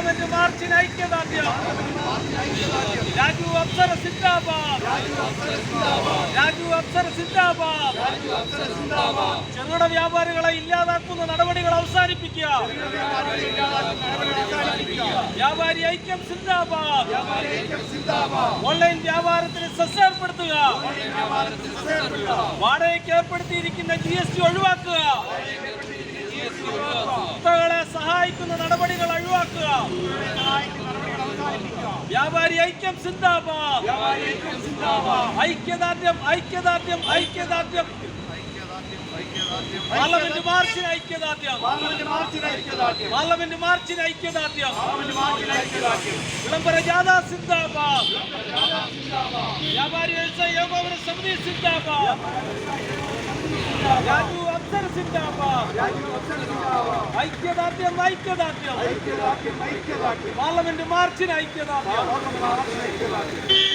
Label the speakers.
Speaker 1: Parliament മാർച്ചിന് ഐക്യദാർഢ്യം. രാജു അപ്സര സിന്ദാബാദ്. രാജു അപ്സര സിന്ദാബാദ്. ചെറുകിട വ്യാപാരികളെ ഇല്ലാതാക്കുന്ന നടപടികൾ അവസാനിപ്പിക്കുക. വ്യാപാരി ഐക്യം സിന്ദാബാദ്. ഓൺലൈൻ വ്യാപാരത്തിന് സെസ് ഏർപ്പെടുത്തുക വാടകയ്ക്ക് ഏർപ്പെടുത്തിയിരിക്കുന്ന ജി എസ് ടി ഒഴിവാക്കുക. വ്യാപാരി ഐക്യം സിന്ദാബാദ് ഐക്യദാർഢ്യം ഐക്യദാർഢ്യം ഐക്യദാർഢ്യം പാർലമെന്റ് മാർച്ചിന് ഐക്യദാർഢ്യം പാർലമെന്റ് മാർച്ചിന് ഐക്യദാർഢ്യം വിളംബര ജാഥ സിന്ദാബാദ് വ്യാപാരി വ്യവസായ ഏകോപന സമിതി സിന്ദാബാദ് രാജു അഫ്സർ സിന്ദാബാദ് ഐക്യദാർഢ്യം ഐക്യദാർഢ്യം. പാർലമെന്റ് മാർച്ചിന് ഐക്യദാർഢ്യം.